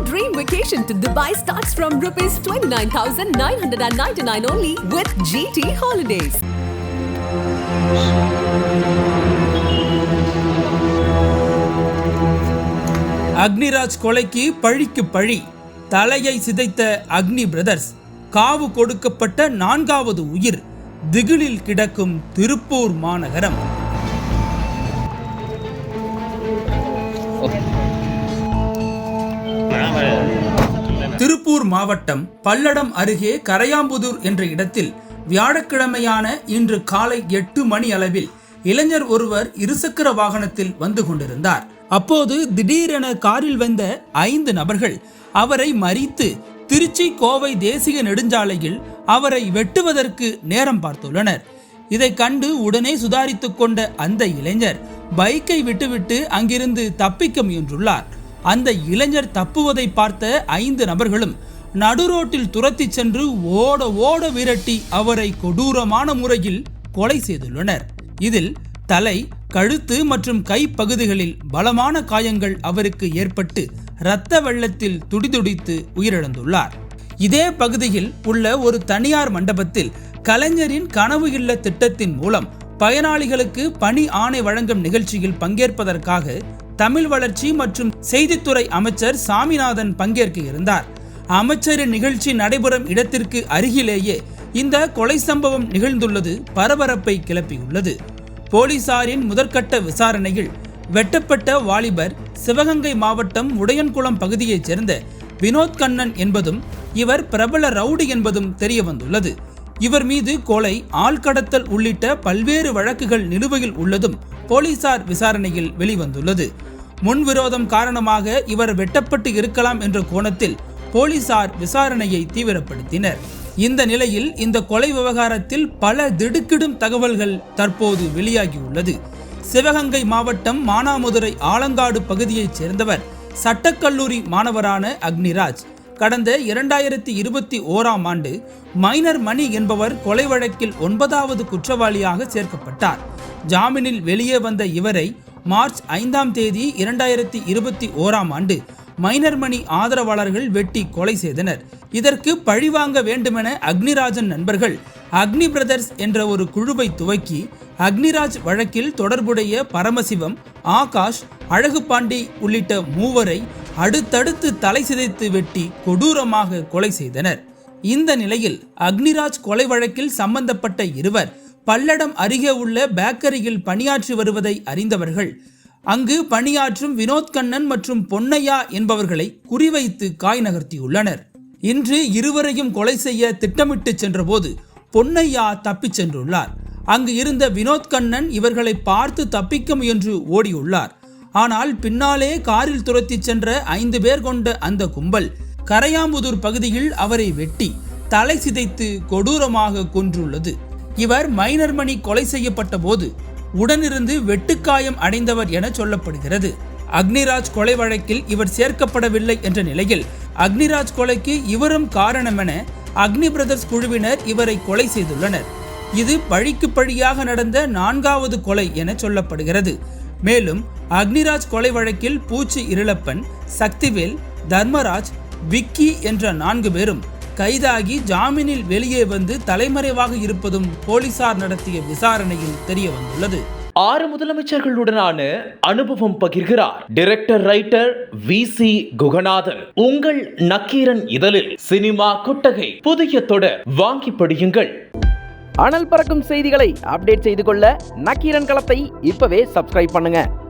Your dream vacation to Dubai starts from rupees 29,999 only with GT Holidays. Agniraj கொலைக்கு பழிக்கு பழி. தலையை சிதைத்த அக்னி பிரதர்ஸ். காவு கொடுக்கப்பட்ட நான்காவது உயிர். திகிலில் கிடக்கும் திருப்பூர் மாநகரம். திருப்பூர் மாவட்டம் பல்லடம் அருகே கரையாம்புதூர் என்ற இடத்தில் வியாழக்கிழமையான இன்று காலை எட்டு மணி அளவில் இளைஞர் ஒருவர் இருசக்கர வாகனத்தில் வந்து கொண்டிருந்தார். அப்போது திடீரென காரில் வந்த ஐந்து நபர்கள் அவரை மறித்து திருச்சி கோவை தேசிய நெடுஞ்சாலையில் அவரை வெட்டுவதற்கு நேரம் பார்த்துள்ளனர். இதை கண்டு உடனே சுதாரித்துக் கொண்ட அந்த இளைஞர் பைக்கை விட்டுவிட்டு அங்கிருந்து தப்பிக்க முயன்றுள்ளார். அந்த இளைஞர் தப்புவதை பார்த்த ஐந்து நபர்களும் நடுரோட்டில் துரத்தி சென்று ஓட ஓட விரட்டி அவரை கொடூரமான முறையில் கொலை செய்துள்ளனர். இதில் தலை கழுத்து மற்றும் கை பகுதிகளில் பலமான காயங்கள் அவருக்கு ஏற்பட்டு இரத்த வெள்ளத்தில் துடிதுடித்து உயிரிழந்துள்ளார். இதே பகுதியில் உள்ள ஒரு தனியார் மண்டபத்தில் கலைஞரின் கனவு இல்ல திட்டத்தின் மூலம் பயனாளிகளுக்கு பணி ஆணை வழங்கும் நிகழ்ச்சியில் பங்கேற்பதற்காக தமிழ் வளர்ச்சி மற்றும் செய்தித்துறை அமைச்சர் சாமிநாதன் பங்கேற்க இருந்தார். அமைச்சரின் நிகழ்ச்சி நடைபெறும் இடத்திற்கு அருகிலேயே இந்த கொலை சம்பவம் நிகழ்ந்துள்ளது பரபரப்பை கிளப்பியுள்ளது. போலீசாரின் முதற்கட்ட விசாரணையில் வெட்டப்பட்ட வாலிபர் சிவகங்கை மாவட்டம் உடையன்குளம் பகுதியைச் சேர்ந்த வினோத் கண்ணன் என்பதும் இவர் பிரபல ரவுடி என்பதும் தெரியவந்துள்ளது. இவர் மீது கொலை ஆள்கடத்தல் உள்ளிட்ட பல்வேறு வழக்குகள் நிலுவையில் உள்ளதும் போலீசார் விசாரணையில் வெளிவந்துள்ளது. முன்விரோதம் காரணமாக இவர் வெட்டப்பட்டு இருக்கலாம் என்ற கோணத்தில் போலீசார் விசாரணையை தீவிரப்படுத்தினர். இந்த நிலையில் இந்த கொலை விவகாரத்தில் பல திடுக்கிடும் தகவல்கள் தற்போது வெளியாகியுள்ளது. சிவகங்கை மாவட்டம் மானாமதுரை ஆலங்காடு பகுதியைச் சேர்ந்தவர் சட்டக்கல்லூரி மாணவரான அக்னிராஜ் கடந்த இரண்டாயிரத்தி இருபத்தி ஓராம் ஆண்டு மைனர் மணி என்பவர் கொலை வழக்கில் ஒன்பதாவது குற்றவாளியாக சேர்க்கப்பட்டார். ஜாமீனில் வெளியே வந்த இவரை மார்ச் ஐந்தாம் தேதி இரண்டாயிரத்தி இருபத்தி ஓராம் ஆண்டு மைனர்மணி ஆதரவாளர்கள் வெட்டி கொலை செய்தனர். இதற்கு பழிவாங்க வேண்டுமென அக்னிராஜன் நண்பர்கள் அக்னி பிரதர்ஸ் என்ற ஒரு குழுவை துவக்கி அக்னிராஜ் வழக்கில் தொடர்புடைய பரமசிவம் ஆகாஷ் அழகுபாண்டி உள்ளிட்ட மூவரை அடுத்தடுத்து தலை சிதைத்து வெட்டி கொடூரமாக கொலை செய்தனர். இந்த நிலையில் அக்னிராஜ் கொலை வழக்கில் சம்பந்தப்பட்ட இருவர் பல்லடம் அருகே உள்ள பேக்கரியில் பணியாற்றி வருவதை அறிந்தவர்கள் அங்கு பணியாற்றும் வினோத் கண்ணன் மற்றும் பொன்னையா என்பவர்களை குறிவைத்து காய் நகர்த்தியுள்ளனர். இன்று இருவரையும் கொலை செய்ய திட்டமிட்டு சென்றபோது பொன்னையா தப்பிச் சென்றுள்ளார். அங்கு இருந்த வினோத் கண்ணன் இவர்களை பார்த்து தப்பிக்க முயன்று ஓடியுள்ளார். ஆனால் பின்னாலே காரில் துரத்தி சென்ற ஐந்து பேர் கொண்ட அந்த கும்பல் கரையாம்புதூர் பகுதியில் அவரை வெட்டி தலை சிதைத்து கொடூரமாக கொன்றுள்ளது. இவர் மைனர் மணி கொலை செய்யப்பட்ட போது உடனிருந்து வெட்டுக்காயம் அடைந்தவர் என சொல்லப்படுகிறது. அக்னிராஜ் கொலை வழக்கில் இவர் சேர்க்கப்படவில்லை என்ற நிலையில் அக்னிராஜ் கொலைக்கு இவரும் காரணம் என அக்னி பிரதர்ஸ் குழுவினர் இவரை கொலை செய்துள்ளனர். இது பழிக்கு பழியாக நடந்த நான்காவது கொலை என சொல்லப்படுகிறது. மேலும் அக்னிராஜ் கொலை வழக்கில் பூச்சி இருளப்பன் சக்திவேல் தர்மராஜ் விக்கி என்ற நான்கு பேரும் கைதாகி ஜாமீனில் வெளியே வந்து தலைமறைவாக இருப்பதும் போலீசார் நடத்திய விசாரணையில் தெரிய வந்துள்ளது ஆறு முதலமைச்சர்களுடனான அனுபவம் பகிர்கிறார். Director writer V C Guhanathan. உங்கள் நக்கீரன் இதழில் சினிமா கொட்டகை புதிய தொடர் வாங்கி படியுங்கள். அனல் பறக்கும் செய்திகளை அப்டேட் செய்து கொள்ள நக்கீரன் களத்தை இப்பவே சப்ஸ்கிரைப் பண்ணுங்க.